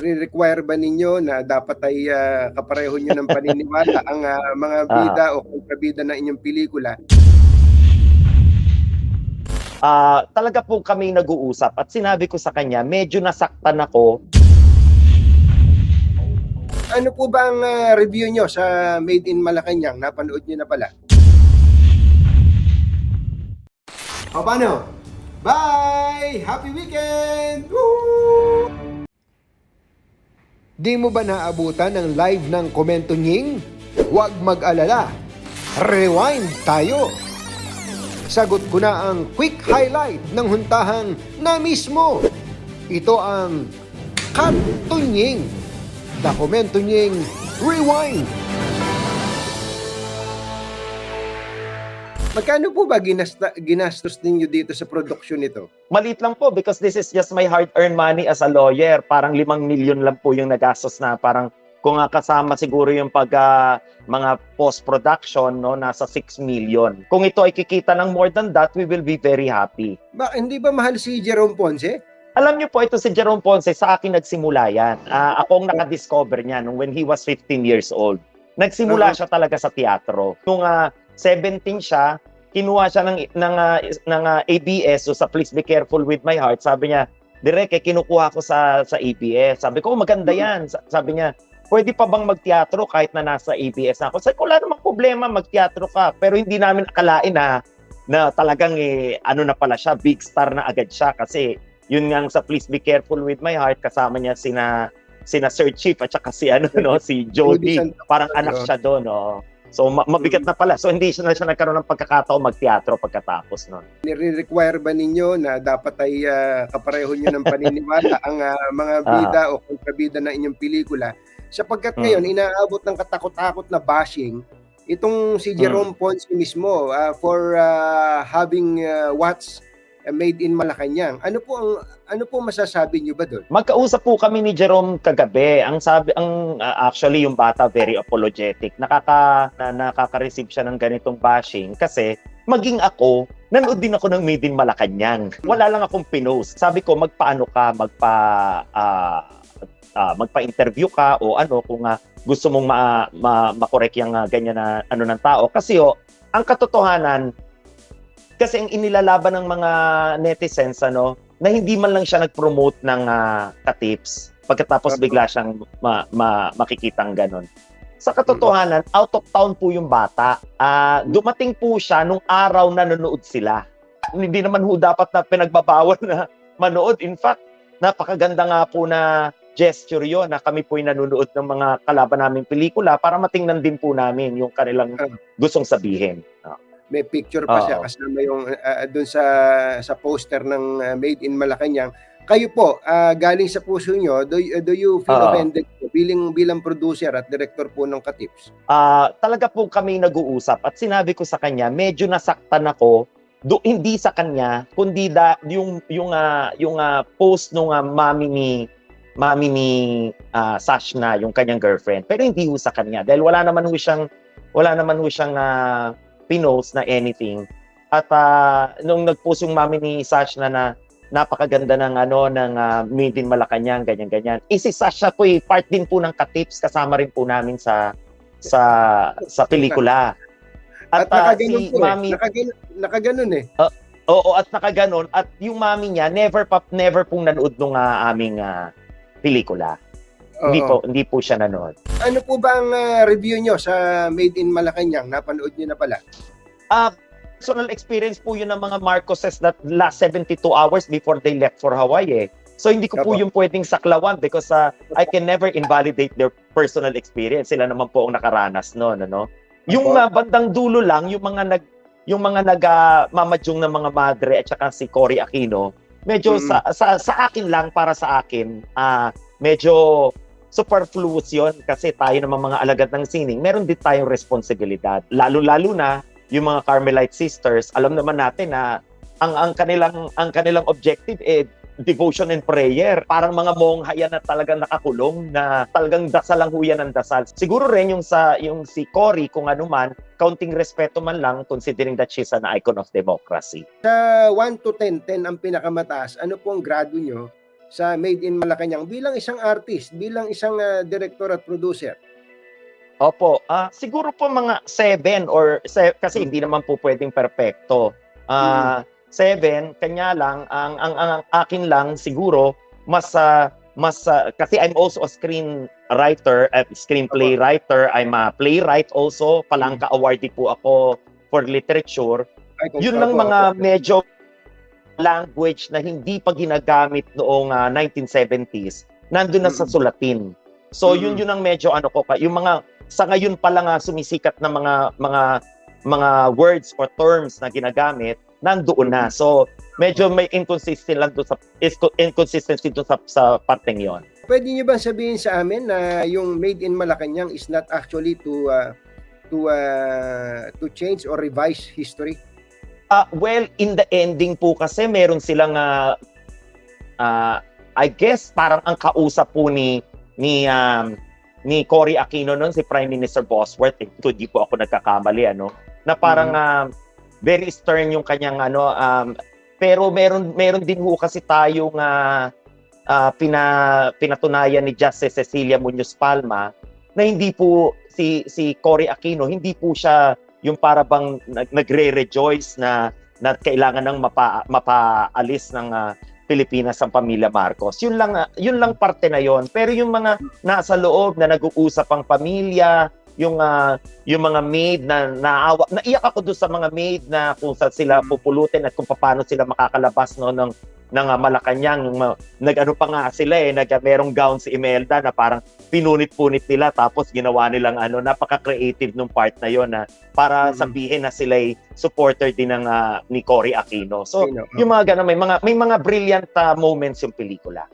nire-require ba ninyo na dapat ay ah, kapareho nyo ng paniniwala ang ah, mga bida o kontrabida ng inyong pelikula? Ah, talaga po kami nag-uusap at sinabi ko sa kanya, medyo nasaktan ako. Ano po ba ang ah, review nyo sa Made in Malacanang? Napanood nyo na pala. O paano? Bye! Happy weekend! Woo! Di mo ba naabutan ng live ng komento nying? Huwag mag-alala. Rewind tayo! Sagot ko na ang quick highlight ng huntahang na mismo. Ito ang Kantunying. Dokumento nying Rewind. Magkano po ba ginasta, ginastos ninyo dito sa production nito? Maliit lang po because this is just my hard-earned money as a lawyer. Parang limang milyon lang po yung nagastos na parang kung kasama siguro yung pag ah, mga post-production, no, nasa 6 million. Kung ito ay kikita ng more than that, we will be very happy. Ba, hindi ba mahal si Jerome Ponce? Alam niyo po, ito si Jerome Ponce, sa akin nagsimula yan. Ah, ako ang nakadiscover niya nung when he was 15 years old. Nagsimula Uh-huh. siya talaga sa teatro. Nung ah, 17 siya, kinuha siya ng, ng, is- ng ah, ABS, so sa Please Be Careful With My Heart, sabi niya, Direk, eh, kinukuha ko sa, sa ABS. Sabi ko, "Oh, maganda Mhm. yan. Sa- Sabi niya, pwede pa bang magteatro kahit na nasa ABS ako? Sabi ko, wala namang problema, magteatro ka. Pero hindi namin akalain na, na talagang eh, ano na pala siya, big star na agad siya. Kasi yun nga sa Please Be Careful With My Heart, kasama niya sina sina Sir Chief at saka si ano no si Jody parang anak siya doon no so ma- mabigat na pala. So hindi siya na siya nagkaroon ng pagkakataon magteatro pagkatapos noon Nire-require ba ninyo na dapat ay ah, kapareho nyo ng paniniwala ang ah, mga bida o kontrabida ng inyong pelikula? Sapagkat ngayon, inaabot ng katakot-takot na bashing itong si Jerome Ponce mismo ah, for ah, having ah, watched ah, Made in Malacanang. Ano po ang ano po masasabi niyo ba doon? Magkausap po kami ni Jerome kagabi. Ang sabi ang uh, actually yung bata very apologetic. Nakaka na, nakaka-receive siya ng ganitong bashing kasi maging ako, nanood din ako ng Made in Malacanang. Wala lang akong pinost. Sabi ko magpaano ka, magpa ah, ah, magpa-interview ka o ano kung ah, gusto mong ma, ma, makorek yung ah, ganyan na ano ng tao kasi oh, ang katotohanan kasi ang inilalaban ng mga netizens ano na hindi man lang siya nag-promote ng ah, ka-tips pagkatapos bigla siyang ma- ma- makikitang ganun. Sa katotohanan, out of town po yung bata. Ah, dumating po siya nung araw na nanonood sila. Hindi naman ho dapat na pinagbabawal na manood. In fact, napakaganda nga po na gesture yon na kami po nanonood ng mga kalaban naming pelikula para matingnan din po namin yung kanilang Ah. gustong sabihin. May picture pa siya Oo. kasama yung ah, doon sa sa poster ng ah, Made in Malacanang. Kayo po, ah, galing sa puso nyo, do, do you feel Oo. offended po bilang bilang producer at director po ng Katips? Ah, talaga po kami nag-uusap at sinabi ko sa kanya, medyo nasaktan ako do hindi sa kanya kundi da, yung yung ah, yung ah, post nung ah, mami ni mami ni ah, Sashna, yung kanyang girlfriend. Pero hindi ho sa kanya dahil wala naman ho siyang wala naman ho siyang ah, pinost na anything. At ah, nung nag-post yung mami ni Sashna na napakaganda ng ano ng uh, Made in Malacanang ganyan ganyan. Eh, si Sasha po eh, part din po ng Katips kasama rin po namin sa sa sa pelikula. At, At, ah, nakaganon si po mami eh. Nakaganon, nakaganon eh. Oo, at nakaganon at yung mami niya never pa never pong nanood nung ah, aming ah, pelikula. Hindi po hindi po siya nanood. Ano po ba ang ah, review nyo sa Made in Malacanang? Napanood nyo na pala. Ah, personal experience po yun ng mga Marcoses that last 72 hours before they left for Hawaii eh. So hindi ko po Opo. yung pwedeng saklawan because ah, I can never invalidate their personal experience. Sila naman po ang nakaranas noon, ano. Yung ah, bandang dulo lang, yung mga nag yung mga nag ah, mamadyong ng mga madre at saka si Cory Aquino, medyo Mm. sa, sa sa akin lang para sa akin, ah medyo superfluous yon kasi tayo naman mga alagad ng sining, meron din tayong responsibilidad. Lalo-lalo na yung mga Carmelite sisters, alam naman natin na ang ang kanilang ang kanilang objective eh devotion and prayer. Parang mga mongha yan na talagang nakakulong na talagang dasal lang huyan ng dasal. Siguro rin yung sa yung si Cory kung ano man, counting respeto man lang considering that she's an icon of democracy. Sa 1 to 10, 10 ang pinakamataas. Ano po ang grado nyo sa Made in Malacanang bilang isang artist, bilang isang ah, director at producer? Opo, ah siguro po mga seven or se- kasi hindi naman po pwedeng perpekto. Ah seven, kanya lang ang, ang ang ang akin lang siguro mas ah, mas ah, kasi I'm also a screen writer, at screenplay writer, I'm a playwright also, Palangka awardee po ako for literature. Ay, Yun lang mga medyo language na hindi pa ginagamit noong ah, 1970s, nandun na sa Mm. sulatin. So yun Mm. yun ang medyo ano ko ka, yung mga sa ngayon pa lang ah, sumisikat na mga mga mga words or terms na ginagamit, nandoon na. So medyo may inconsistent lang doon sa is- inconsistency doon sa sa parteng yon. Pwede niyo ba sabihin sa amin na yung Made in Malacanang is not actually to ah, to ah, to change or revise history? Ah, well, in the ending po kasi meron silang ah ah, I guess parang ang kausap po ni ni um, ni Cory Aquino noon si Prime Minister Bosworth, eh, kung di po ako nagkakamali ano, na parang ah, very stern yung kanyang ano um, pero meron meron din ho kasi tayong ah, ah, pina, pinatunayan ni Justice Cecilia Muñoz Palma na hindi po si si Cory Aquino hindi po siya yung para bang nag- nagre-rejoice na na kailangan ng mapa, mapaalis ng ah, Pilipinas ang pamilya Marcos. Yun lang ah, yun lang parte na yon. Pero yung mga nasa loob na nag-uusap ang pamilya, yung ah, yung mga maid na naawa, naiyak ako doon sa mga maid na kung saan sila pupulutin at kung paano sila makakalabas no ng ng ah, Malacanang Yung ma- nag-ano pa nga sila eh nag merong gown si Imelda na parang pinunit-punit nila tapos ginawa nilang ano napaka-creative nung part na yon na para Mhm. sabihin na sila ay supporter din ng ah, ni Cory Aquino. So Sino? yung mga ganun may mga may mga brilliant ah, moments yung pelikula.